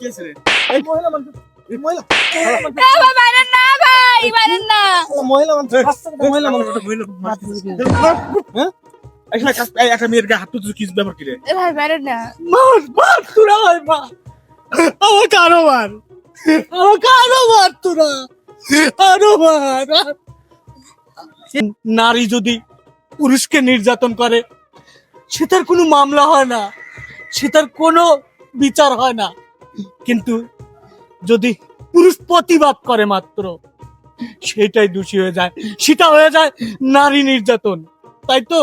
কি আছে রে? এই মহিলা মানুষ। মহিলা। এ ভাই না ভাই মারেন না। মহিলা মানুষ। মহিলা মানুষ হ্যাঁ? একটা কাজ একটা মেয়ের গায়ে হাত তুলছিস কি ব্যাপার কি রে ভাই মারেন না। মার মার তোরা মা। আমার কারও মার আমার কারও মার তোরা। আরও মার নারী যদি পুরুষকে নির্যাতন করে সে তার কোনো মামলা হয় না। সে তার কোনো বিচার হয় না। কিন্তু যদি পুরুষ প্রতিবাদ করে মাত্র সেটাই দোষী হয়ে যায়। সেটা হয়ে যায় নারী নির্যাতন। তাই তো?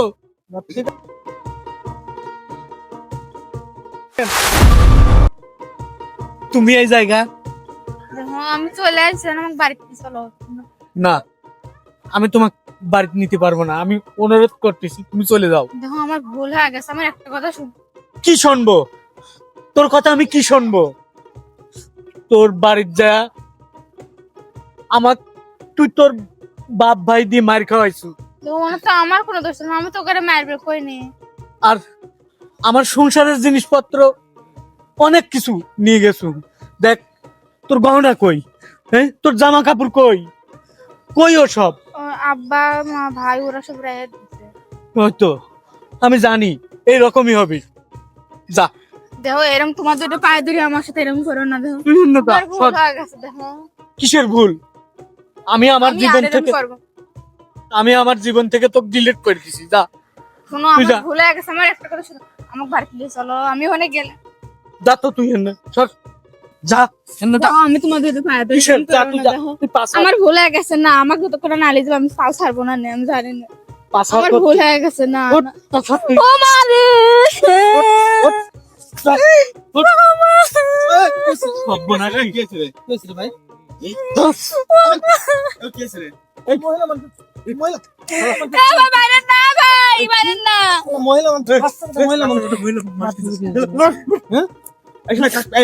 তুমি এই জায়গা? আমি চলে আসছি আমাকে বাড়িতে চলো। না আমি তোমাকে বাড়িতে নিতে পারব না। আমি অনুরোধ করতেছি তুমি চলে যাও। দেখো আমার ভুল হয়ে গেছে আমার একটা কথা শুন। কি শুনব? তোর কথা আমি কি শুনব? তোর বাড়ির যা আমার তুই তোর বাপ ভাই দিয়ে মার খাওয়াইছু। তো আমার কোনো দোষ না আমি তো ওকে মারবে কইনি আর আমার সংসারের জিনিসপত্র অনেক কিছু নিয়ে গেছু। দেখ তোর গহনা কই? হ্যাঁ? তোর জামা কাপড় কই? কই ও সব? আব্বা মা ভাই ওরা সব রেখে দিচ্ছে হয়তো। আমি জানি এই রকমই হবে। যা। দেখো এরকম তোমার দুটো পায়ে ধরে আমার সাথে এরকম করো না দেখো। কিসের ভুল? আমি আমার জীবন থেকে আমি আমার জীবন থেকে তোকে ডিলিট করে দিছি যা। শোনো তুই আমার ভুল হয়ে গেছে আমার একটা কথা শোনো। আমাকে নিয়ে চলো আমি ওখানে গেলে যা তো তুই এনে সর। যা এনে যা। আমি তোমার দুটো পায়ে ধরে যা তুই যা। তুই পাস আমার ভুল হয়ে গেছে না আমাকে তো করে নালি যাবে আমি পাও ছাড়বো না নে, আমি জানি না। পাস আমার ভুল হয়ে গেছে না না। ও আছে রে!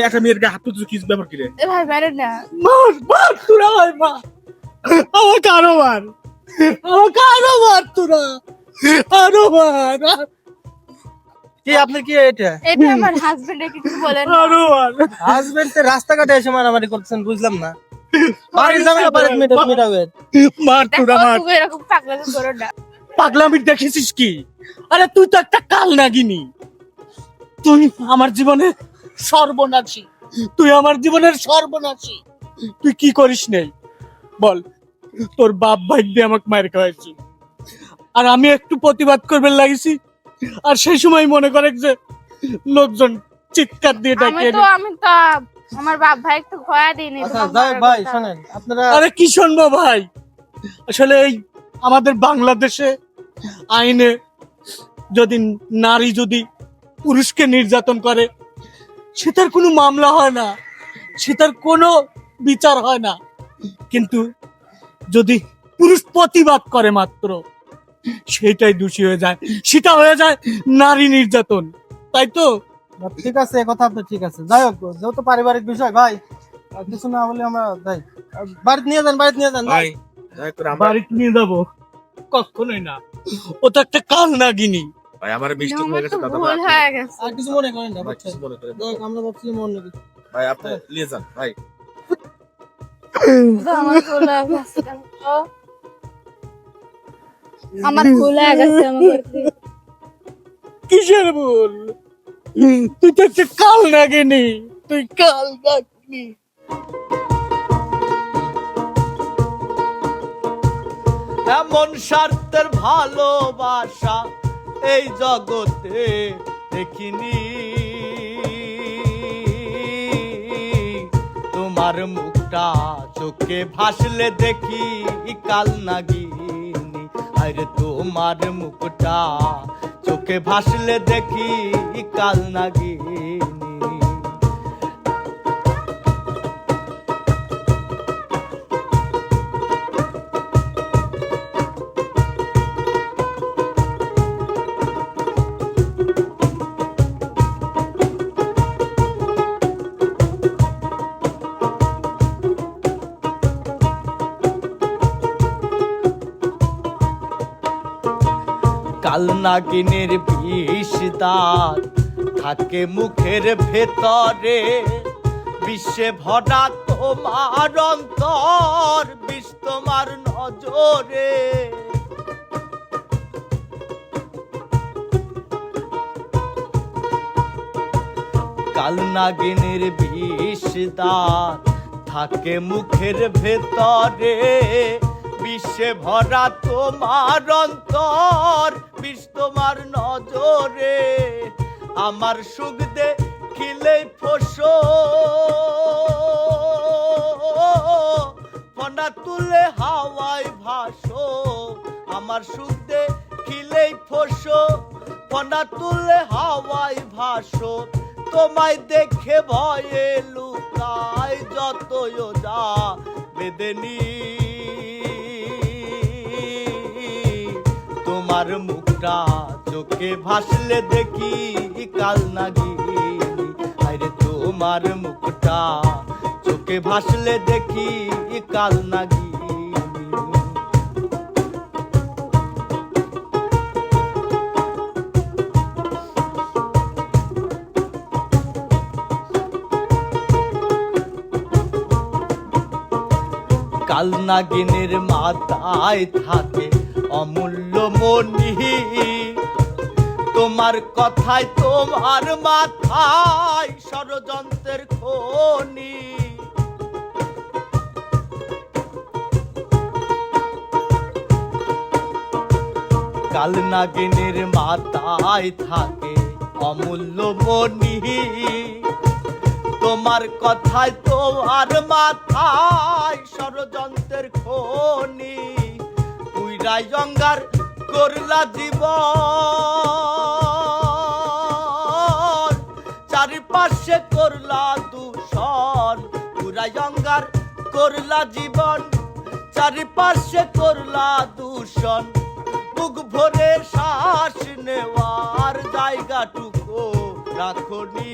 একটা মেয়ের গায়ে হাত তুলছিস কি ব্যাপার কি রে? এ ভাই মারেন না। মার মার তোরা মা। আমার কারও মার। আমার কারও মার তোরা। আরও মার কি আপনি কি এটা? এটা আমার হাজবেন্ড কিছু বলেন না। আরও রাস্তাঘাটে এসে মারামারি করতেছেন বুঝলাম না। মিটাবে মার মার। এরকম পাগলামি করো না। পাগলামি দেখেছিস কি? আরে তুই তো একটা কাল নাগিনি। তুই আমার জীবনে সর্বনাশী। তুই আমার জীবনের সর্বনাশী। তুই কি করিস নেই? বল তোর বাপ ভাই দিয়ে আমাকে মার খাওয়াইছি। আর আমি একটু প্রতিবাদ করবে লাগিছি আর সেই সময় মনে করে যে লোকজন চিৎকার দিয়ে আমি ডাকে তো আমি তো আমার বাপ ভাই একটু ভয়া দিইনি আচ্ছা যাই ভাই। শোনেন আপনারা আরে কি শুনব ভাই আসলে এই আমাদের বাংলাদেশে আইনে যদি নারী যদি পুরুষকে নির্যাতন করে সে তার কোনো মামলা হয় না সে তার কোনো বিচার হয় না কিন্তু যদি পুরুষ প্রতিবাদ করে মাত্র সেটাই দোষী হয়ে যায়। সেটা হয়ে যায় নারী নির্যাতন। তাই তো? ঠিক আছে কথা আপনার ঠিক আছে। যাই হোক যেহেতু পারিবারিক বিষয় ভাই কিছু না বলে আমরা যাই। বাড়িতে নিয়ে যান বাড়িতে নিয়ে যান ভাই। করে বাড়িতে নিয়ে যাব। কখনোই না। ও তো একটা কাল নাগিনী। ভাই আমার আমার হয়ে গেছে দাদা ভুল হয়ে গেছে। আর কিছু মনে করেন না ভাই, কিছু মনে করেন না। যাই আমরা ভাবছিলাম অন্য কিছু ভাই আপনি নিয়ে যান ভাই। আমার হয়ে গেছে দেখো। আমার ভুল হয়ে গেছে কিসের ভুল? তুই তো কাল নাগিনি তুই কাল নাগিনি এমন স্বার্থের ভালোবাসা এই জগতে দেখিনি। তোমার মুখটা চোখে ভাসলে দেখি কাল নাগিনি। আরে তোমার মুখটা চোখে ভাসলে দেখি কাল নাগিনি কাল নাগিনের বিষ দাঁত থাকে মুখের ভেতরে বিশ্বে ভরা তোমার অন্তর, বিষ তোমার নজরে। কাল নাগিনের বিষ দাঁত থাকে মুখের ভেতরে বিশ্বে ভরা তোমার অন্তর বিষ তোমার নজরে, আমার সুখ দে খিলে ফসো। ফনা তুলে হাওয়ায় ভাসো, আমার সুখ দে খিলেই ফসো। ফনা তুলে হাওয়ায় ভাসো, তোমায় দেখে ভয়ে লুকায় যতই যা বেদেনি। তোমার মুখটা চোখে ভাসলে দেখি কাল নাগিনি। আরে তোমার মুখটা, চোখে ভাসলে দেখি কাল নাগিনি কাল নাগিনের মাথায় থাকে অমূল্য মনি তোমার কথায় তোমার মাথায় ষড়যন্ত্রের খনি। কাল নাগিনের মাথায় থাকে অমূল্য মনি তোমার কথায় তোমার মাথায় ষড়যন্ত্রের খনি। উইরাই জঙ্গার করলা জীবন চারিপাশে করলা দূষণ উইরাই জঙ্গার করলা জীবন। চারিপাশে করলা দূষণ, বুক ভরে শ্বাস নেওয়ার জায়গাটুকু রাখনি।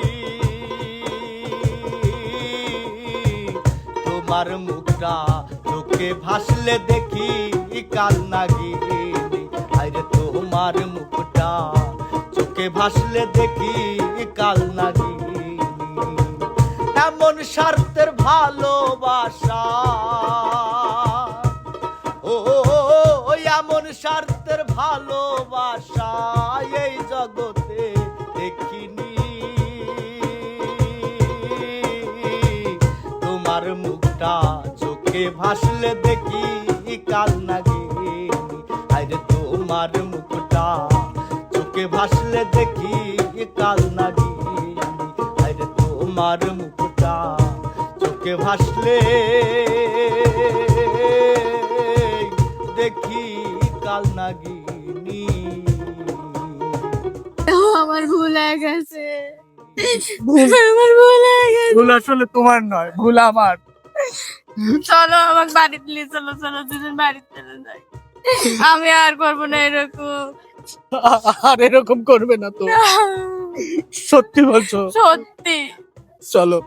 তোমার মুখটা চোখে ভাসলে দেখি কাল নাগিনি আরে তোমার মুখটা, চোখে ভাসলে দেখি কাল নাগিনি এমন স্বার্থের ভালোবাসা। ও এমন স্বার্থের ভালোবাসা। এই জগতে চোখে ভাসলে দেখি কাল নাগিনি। আরে তোমার মুখটা চোখে ভাসলে দেখি কাল নাগিনি। আরে তোমার মুখটা চোখে ভাসলে দেখি কাল নাগিনী। ও আমার ভুল হয়ে গেছে। আমার ভুল হয়ে গেছে। ভুল আসলে তোমার নয় ভুল আমার। চলো আমাকে বাড়িতে নিয়ে চলো চলো দুজন বাড়িতে চলে যাই। আমি আর করব না এরকম। আর এরকম করবে না তো। সত্যি বলছো? সত্যি। চলো।